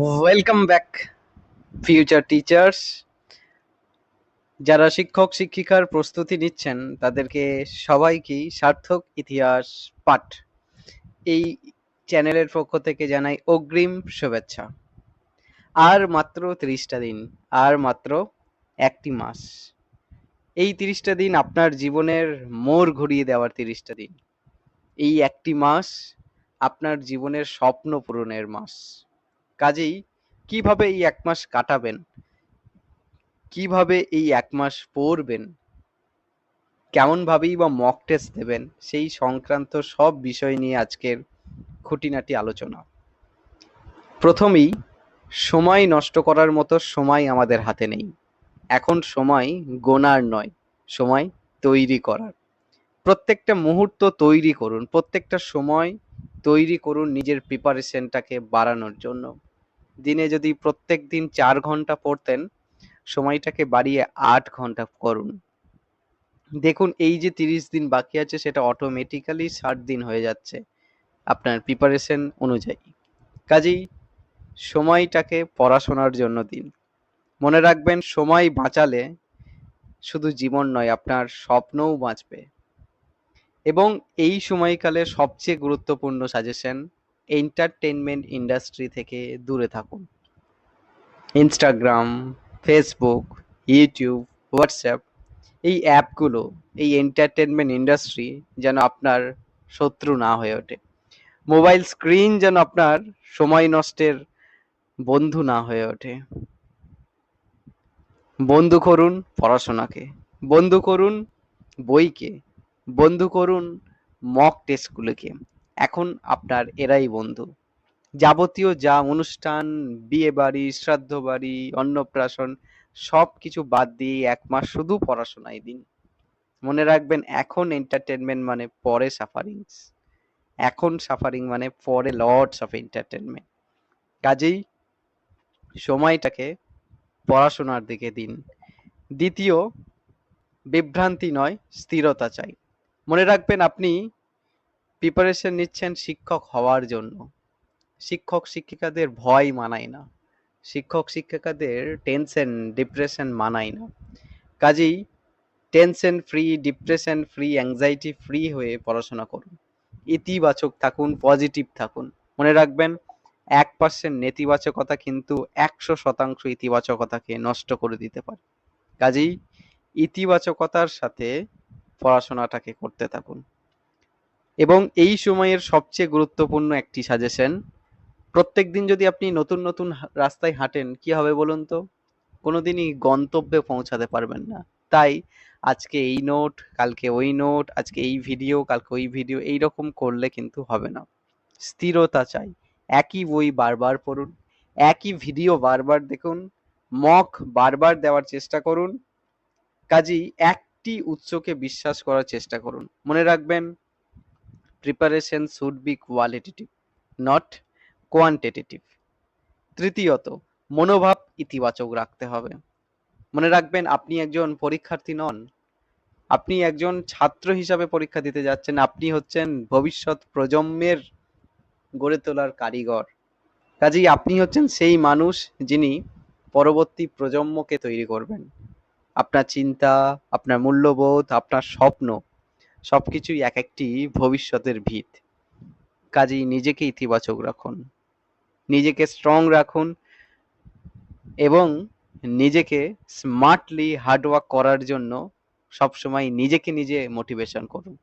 Welcome back future teachers যারা শিক্ষক, শিক্ষিকার প্রস্তুতি নিচ্ছেন, তাদেরকে সবাইকেই সার্থক ইতিহাস পাঠ এই চ্যানেলের পক্ষ থেকে জানাই অগ্রিম শুভেচ্ছা। আর মাত্র তিরিশটা দিন, আর মাত্র একটি মাস। এই তিরিশটা দিন আপনার জীবনের মোড় ঘুরিয়ে দেওয়ার তিরিশটা দিন। এই একটি মাস আপনার জীবনের স্বপ্ন পূরণের মাস। কাজেই কীভাবে এই এক মাস কাটাবেন? কীভাবে এই এক মাস পড়বেন? কেমন ভাবেই বা মক টেস্ট দেবেন? সেই সংক্রান্ত সব বিষয় নিয়ে আজকের খুঁটিনাটি আলোচনা। প্রথমেই, সময় নষ্ট করার মতো সময় আমাদের হাতে নেই। এখন সময় গোনার নয়, সময় তৈরি করার। প্রত্যেকটা মুহূর্ত তৈরি করুন, প্রত্যেকটা সময় তৈরি করুন নিজের প্রিপারেশনটাকে বাড়ানোর জন্য। দিনে যদি প্রত্যেক দিন চার ঘণ্টা পড়তেন, সময়টাকে বাড়িয়ে আট ঘণ্টা করুন। দেখুন, এই যে তিরিশ দিন বাকি আছে, সেটা অটোমেটিক্যালি ষাট দিন হয়ে যাচ্ছে আপনার প্রিপারেশন অনুযায়ী। কাজেই সময়টাকে পড়াশোনার জন্য দিন। মনে রাখবেন, সময় বাঁচালে শুধু জীবন নয়, আপনার স্বপ্নও বাঁচবে। এবং এই সময়কালে সবচেয়ে গুরুত্বপূর্ণ সাজেশন এন্টারটেনমেন্ট ইন্ডাস্ট্রি থেকে দূরে থাকুন। ইনস্টাগ্রাম ফেসবুক ইউটিউব হোয়াটসঅ্যাপ এই অ্যাপগুলো এই এন্টারটেনমেন্ট ইন্ডাস্ট্রি যেন আপনার শত্রু না হয়ে ওঠে। মোবাইল স্ক্রিন যেন আপনার সময় নষ্টের বন্ধু না হয়ে ওঠে। বন্ধু করুন পড়াশোনাকে, বন্ধু করুন বইকে, বন্ধু করুন মক টেস্টগুলোকে এখন আপনার এরাই বন্ধু। যাবতীয় যা অনুষ্ঠান, বিয়ে বাড়ি, শ্রাদ্ধ বাড়ি, অন্নপ্রাশন সব কিছু বাদ দিয়ে এক মাস শুধু পড়াশোনায় দিন। মনে রাখবেন, এখন এন্টারটেনমেন্ট মানে পরে সাফারিংস এখন সাফারিং মানে পরে লর্ডস অফ এন্টারটেনমেন্ট কাজেই সময়টাকে পড়াশোনার দিকে দিন। দ্বিতীয়, বিভ্রান্তি নয়, স্থিরতা চাই। মনে রাখবেন, আপনি প্রিপারেশন নিচ্ছেন শিক্ষক হওয়ার জন্য। শিক্ষক শিক্ষিকাদের ভয় মানায় না। শিক্ষক শিক্ষিকাদের টেনশন ডিপ্রেশন মানায় না। কাজেই tension free depression free anxiety free হয়ে পড়াশোনা করুন। ইতিবাচক থাকুন পজিটিভ থাকুন। মনে রাখবেন, এক পার্সেন্ট নেতিবাচকতা কিন্তু একশো শতাংশ ইতিবাচকতাকে নষ্ট করে দিতে পারে। কাজেই ইতিবাচকতার সাথে পড়াশোনাটাকে করতে থাকুন। এবং এই সময়ের সবচেয়ে গুরুত্বপূর্ণ একটি সাজেশন প্রত্যেক দিন যদি আপনি নতুন নতুন রাস্তায় হাঁটেন, কি হবে বলুন তো? কোনোদিনই গন্তব্যে পৌঁছাতে পারবেন না। তাই আজকে এই নোট কালকে ওই নোট আজকে এই ভিডিও কালকে ওই ভিডিও এই রকম করলে কিন্তু হবে না। স্থিরতা চাই। একই বই বারবার পড়ুন, একই ভিডিও বারবার দেখুন মক বারবার দেওয়ার চেষ্টা করুন, কাজেই একটি উৎসকে বিশ্বাস করার চেষ্টা করুন। মনে রাখবেন preparation should be qualitative not quantitative তৃতীয়ত, মনোভাব ইতিবাচক রাখতে হবে। মনে রাখবেন, আপনি একজন পরীক্ষার্থী নন। আপনি একজন ছাত্র হিসাবে পরীক্ষা দিতে যাচ্ছেন। আপনি হচ্ছেন ভবিষ্যৎ প্রজন্মের গড়ে তোলার কারিগর। কাজেই আপনি হচ্ছেন সেই মানুষ যিনি পরবর্তী প্রজন্মকে তৈরি করবেন। আপনার চিন্তা, আপনার মূল্যবোধ, আপনার স্বপ্ন সবকিছুই এক একটি ভবিষ্যতের ভিত। কাজেই নিজেকে ইতিবাচক রাখুন, নিজেকে স্ট্রং রাখুন এবং নিজেকে স্মার্টলি হার্ডওয়ার্ক করার জন্য সবসময় নিজেকে নিজে মোটিভেশন করুন।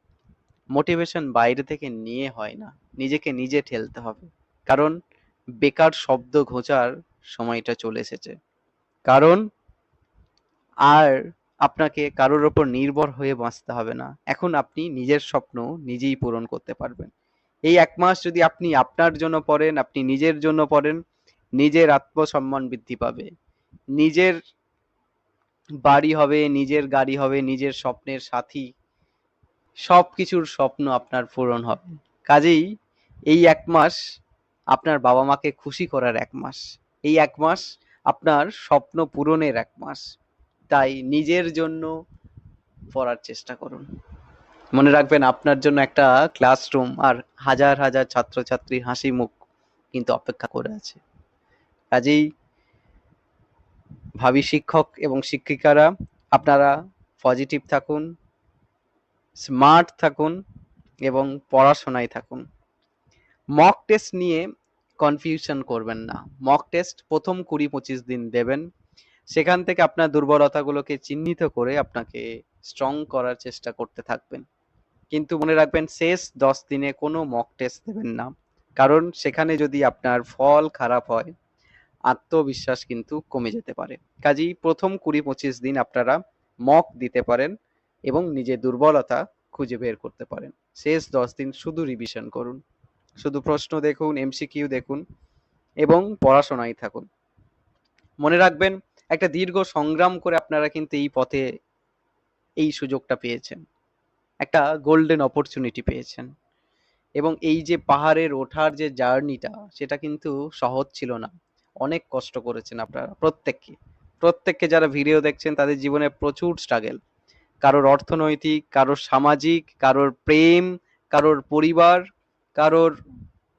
মোটিভেশন বাইরে থেকে নিয়ে হয় না, নিজেকে নিজে ঠেলতে হবে। কারণ বেকার শব্দ ঘোচার সময়টা চলে এসেছে। কারণ আর আপনাকে কারোর ওপর নির্ভর হয়ে বাঁচতে হবে না। এখন আপনি নিজের স্বপ্ন নিজেই পূরণ করতে পারবেন। এই এক মাস যদি আপনি আপনার জন্য পড়েন, আপনি নিজের জন্য পড়েন, নিজের আত্মসম্মান বৃদ্ধি পাবে। নিজের বাড়ি হবে, নিজের গাড়ি হবে, নিজের স্বপ্নের সাথী সব কিছুর স্বপ্ন আপনার পূরণ হবে। কাজেই এই এক মাস আপনার বাবা মাকে খুশি করার এক মাস। এই এক মাস আপনার স্বপ্ন পূরণের এক মাস। তাই নিজের জন্য পড়ার চেষ্টা করুন। মনে রাখবেন, আপনার জন্য একটা ক্লাসরুম আর হাজার হাজার ছাত্রছাত্রীর হাসি মুখ কিন্তু অপেক্ষা করে আছে। কাজেই ভাবী শিক্ষক এবং শিক্ষিকারা, আপনারা পজিটিভ থাকুন স্মার্ট থাকুন এবং পড়াশোনায় থাকুন। মক টেস্ট নিয়ে কনফিউশন করবেন না। মক টেস্ট প্রথম কুড়ি পঁচিশ দিন দেবেন। সেখান থেকে আপনার দুর্বলতাগুলোকে চিহ্নিত করে আপনাকে স্ট্রং করার চেষ্টা করতে থাকবেন। কিন্তু মনে রাখবেন, শেষ দশ দিনে কোনো মক টেস্ট দেবেন না। কারণ সেখানে যদি আপনার ফল খারাপ হয়, আত্মবিশ্বাস কিন্তু কমে যেতে পারে। কাজেই প্রথম কুড়ি পঁচিশ দিন আপনারা মক দিতে পারেন এবং নিজের দুর্বলতা খুঁজে বের করতে পারেন। শেষ দশ দিন শুধু রিভিশন করুন। শুধু প্রশ্ন দেখুন এমসিকিউ দেখুন এবং পড়াশোনায় থাকুন। মনে রাখবেন একটা দীর্ঘ সংগ্রাম করে আপনারা কিন্তু এই পথে এই সুযোগটা পেয়েছেন। একটা গোল্ডেন অপরচুনিটি পেয়েছেন। এবং এই যে পাহাড়ের ওঠার যে জার্নিটা, সেটা কিন্তু সহজ ছিল না। অনেক কষ্ট করেছেন আপনারা, প্রত্যেককে। প্রত্যেককে যারা ভিডিও দেখছেন, তাদের জীবনে প্রচুর স্ট্রাগেল কারোর অর্থনৈতিক, কারোর সামাজিক, কারোর প্রেম, কারোর পরিবার, কারোর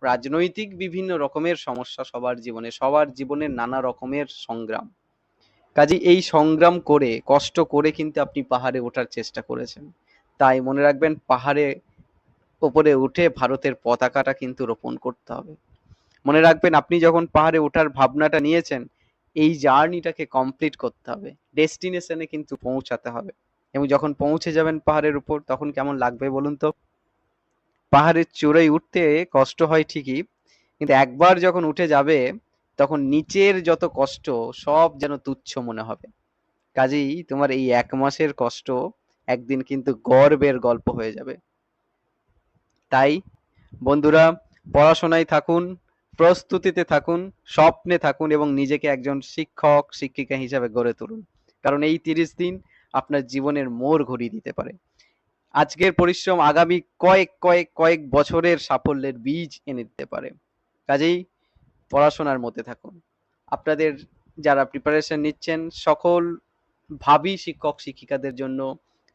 রাজনৈতিক বিভিন্ন রকমের সমস্যা সবার জীবনে সবার জীবনে নানা রকমের সংগ্রাম। কাজে এই সংগ্রাম করে, কষ্ট করে কিন্তু আপনি পাহাড়ে ওঠার চেষ্টা করেছেন। তাই মনে রাখবেন, পাহাড়ে ওপরে উঠে ভারতের পতাকাটা কিন্তু রোপণ করতে হবে। মনে রাখবেন, আপনি যখন পাহাড়ে ওঠার ভাবনাটা নিয়েছেন, এই জার্নিটাকে কমপ্লিট করতে হবে। ডেস্টিনেশনে কিন্তু পৌঁছাতে হবে। এবং যখন পৌঁছে যাবেন পাহাড়ের উপর, তখন কেমন লাগবে বলুন তো? পাহাড়ের চূড়ায় উঠতে কষ্ট হয় ঠিকই, কিন্তু একবার যখন উঠে যাবে তখন নিচের যত কষ্ট, সব যেন তুচ্ছ মনে হবে। কাজেই তোমার এই এক মাসের কষ্ট একদিন কিন্তু গর্বের গল্প হয়ে যাবে। তাই বন্ধুরা, পড়াশোনায় থাকুন, প্রস্তুতিতে থাকুন, স্বপ্নে থাকুন এবং নিজেকে একজন শিক্ষক, শিক্ষিকা হিসাবে গড়ে তুলুন। কারণ এই তিরিশ দিন আপনার জীবনের মোড় ঘুরিয়ে দিতে পারে। আজকের পরিশ্রম আগামী কয়েক কয়েক কয়েক বছরের সাফল্যের বীজ এনে দিতে পারে। কাজেই পড়াশোনার মধ্যে থাকুন। আপনাদের যারা প্রিপারেশন নিচ্ছেন, সকল ভাবি শিক্ষক শিক্ষিকাদের জন্য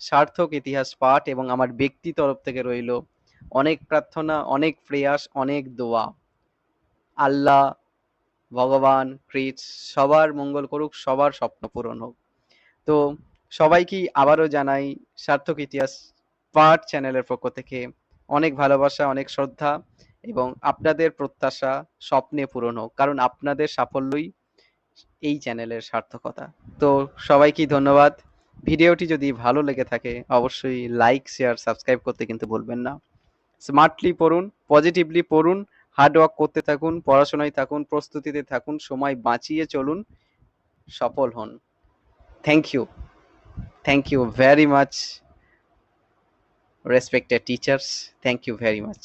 সার্থক ইতিহাস পাঠ এবং আমার ব্যক্তি তরফ থেকে রইল অনেক প্রার্থনা, অনেক প্রয়াস, অনেক দোয়া। আল্লাহ, ভগবান, ক্রিস, সবার মঙ্গল করুক, সবার স্বপ্ন পূরণ হোক। তো সবাইকেই আবারও জানাই সার্থক ইতিহাস পাঠ চ্যানেলের পক্ষ থেকে অনেক ভালোবাসা, অনেক শ্রদ্ধা। এবং আপনাদের প্রত্যাশা স্বপ্নে পূরণ হোক, কারণ আপনাদের সাফল্যই এই চ্যানেলের সার্থকতা। তো সবাইকেই ধন্যবাদ। ভিডিওটি যদি ভালো লেগে থাকে, অবশ্যই লাইক শেয়ার সাবস্ক্রাইব করতে কিন্তু ভুলবেন না। স্মার্টলি পড়ুন পজিটিভলি পড়ুন হার্ড ওয়ার্ক করতে থাকুন, পড়াশোনায় থাকুন, প্রস্তুতিতে থাকুন, সময় বাঁচিয়ে চলুন, সফল হন। Thank you thank you very much respected teachers thank you very much